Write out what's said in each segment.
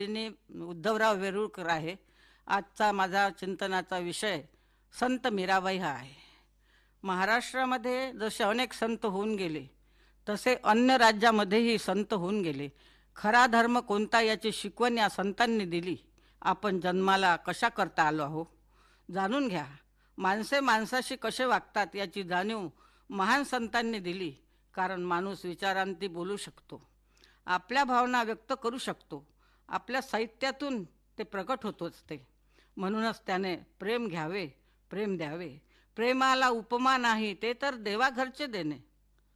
तिने उद्धवराव वेरुळकर आहे. आजचा माझा चिंतनाचा विषय संत मीराबाई हा आहे. महाराष्ट्रामध्ये जसे अनेक संत होऊन गेले तसे अन्य राज्यामध्येही संत होऊन गेले. खरा धर्म कोणता याची शिकवण या संतांनी दिली. आपण जन्माला कशा करता आलो आहो? जाणून घ्या. माणसे माणसाशी कसे वागतात याची जाणीव महान संतांनी दिली. कारण माणूस विचारांती बोलू शकतो. आपल्या भावना व्यक्त करू शकतो. आपल्या साहित्यातून ते प्रकट होतोच ते म्हणूनच त्याने प्रेम घ्यावे प्रेम द्यावे. प्रेमाला उपमा नाही ते तर देवाघरचे देणे.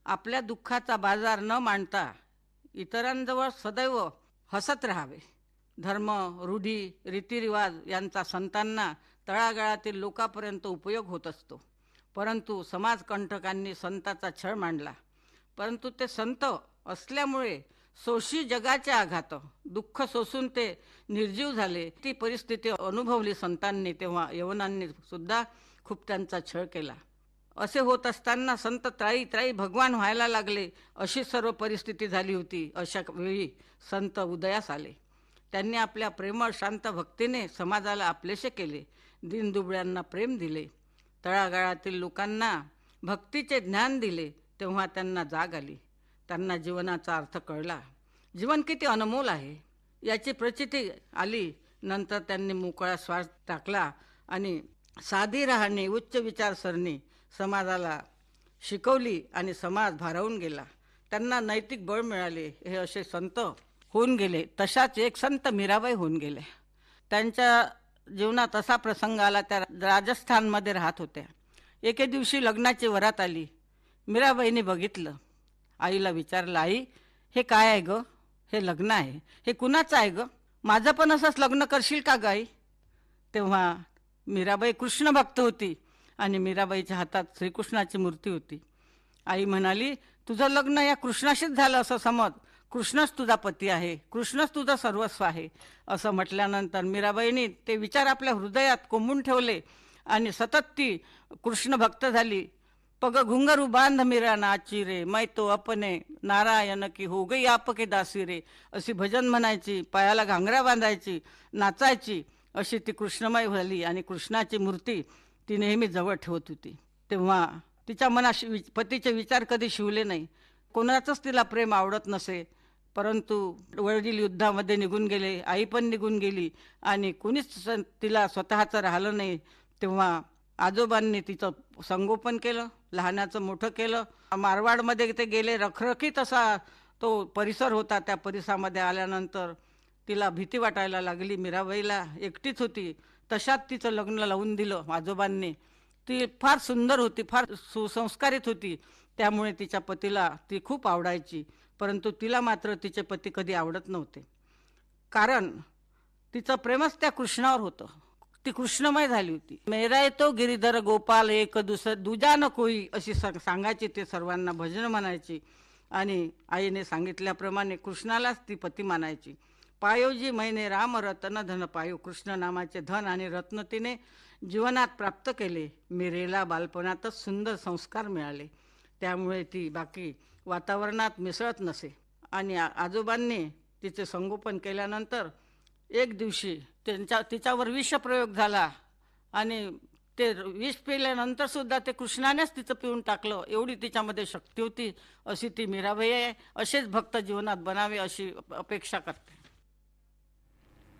आपल्या दुःखाचा बाजार न मांडता इतरांजवळ सदैव हसत राहावे. धर्म रूढी रीतिरिवाज यांचा संतांना तळागाळातील लोकांपर्यंत उपयोग होत असतो. परंतु समाजकंटकांनी संताचा छळ मांडला. परंतु ते संत असल्यामुळे सोशी जगाच्या आघात. दुःख सोसून ते निर्जीव झाले. ती परिस्थिती अनुभवली संतांनी तेव्हा यवनांनी सुद्धा खूप त्यांचा छळ केला. असे होत असताना संत त्राई त्राई भगवान व्हायला लागले. अशी सर्व परिस्थिती झाली होती. अशा वेळी संत उदयास आले. त्यांनी आपल्या प्रेमळ शांत भक्तीने समाजाला आपलेसे केले. दिनदुबळ्यांना प्रेम दिले. तळागाळातील लोकांना भक्तीचे ज्ञान दिले. तेव्हा त्यांना जाग आली. त्यांना जीवनाचा अर्थ कळला. जीवन किती अनमोल आहे याची प्रचिती आली नंतर त्यांनी मोकळा श्वास टाकला आणि साधी राहणी उच्च विचारसरणी समाजाला शिकवली आणि समाज भारावून गेला. त्यांना नैतिक बळ मिळाले हे असे संत होऊन गेले. तशाच एक संत मीराबाई होऊन गेले. त्यांच्या जीवनात असा प्रसंग आला त्या राजस्थानमध्ये राहत होत्या. एके दिवशी लग्नाची वरात आली. मीराबाईने बघितलं. आईला विचारलं आई हे काय आहे ग? हे लग्न आहे. हे कुणाचं आहे ग? माझं पण असंच लग्न करशील का ग आई? तेव्हा मीराबाई कृष्ण भक्त होती आणि मीराबाईच्या हातात श्रीकृष्णाची मूर्ती होती. आई म्हणाली तुझं लग्न या कृष्णाशीच झालं असं समज. कृष्णच तुझा पती आहे. कृष्णच तुझं सर्वस्व आहे. असं म्हटल्यानंतर मीराबाईंनी ते विचार आपल्या हृदयात कोंबून ठेवले आणि सतत ती कृष्ण भक्त झाली. पग घुंगरू बांध मेरा नाची रे मै तो अपने नारायण की हो गई आपके दासी रे. अशी भजन म्हणायची पायाला घांगरा बांधायची नाचायची अशी ती कृष्णमय झाली आणि कृष्णाची मूर्ती ती नेहमी जवळ ठेवत होती. तेव्हा तिच्या मनात वि- पतीचे विचार कधी शिवले नाही. कोणाचंच तिला प्रेम आवडत नसे परंतु वडील युद्धामध्ये निघून गेले आई पण निघून गेली आणि कुणीच स- तिला स्वतःचं राहिलं नाही. तेव्हा आजोबांनी तिचं संगोपन केलं लहानाचं मोठं केलं. मारवाडमध्ये ते गेले रखरखीत असा तो परिसर होता त्या परिसरामध्ये आल्यानंतर. तिला भीती वाटायला लागली मीराबाईला एकटीच होती. तशात तिचं लग्न लावून दिलं आजोबांनी. ती फार सुंदर होती फार सुसंस्कारित होती. त्यामुळे तिच्या पतीला ती खूप आवडायची परंतु तिला मात्र तिचे पती कधी आवडत नव्हते. कारण तिचं प्रेमच त्या कृष्णावर होतं. ती कृष्णमय झाली होती. मेरा येतो गिरीधर गोपाल एक दुस दुजा न कोई अशी सांगायची ते सर्वांना भजन म्हणायची. आणि आईने सांगितल्याप्रमाणे कृष्णालाच ती पती मानायची पायोजी मैने राम रतन धन पायो कृष्ण नामाचे धन आणि रत्न तिने जीवनात प्राप्त केले. मिरेला बालपणातच सुंदर संस्कार मिळाले. त्यामुळे ती बाकी वातावरणात मिसळत नसे. आणि आजोबांनी तिचे संगोपन केल्यानंतर एक दिवशी त्यांच्या तिच्यावर विषप्रयोग झाला. आणि ते विष पिल्यानंतर सुद्धा ते कृष्णानेच तिचं पिऊन टाकलं. एवढी तिच्यामध्ये शक्ती होती अशी ती मीराबाई आहे. असेच भक्त जीवनात बनावे अशी अपेक्षा करते.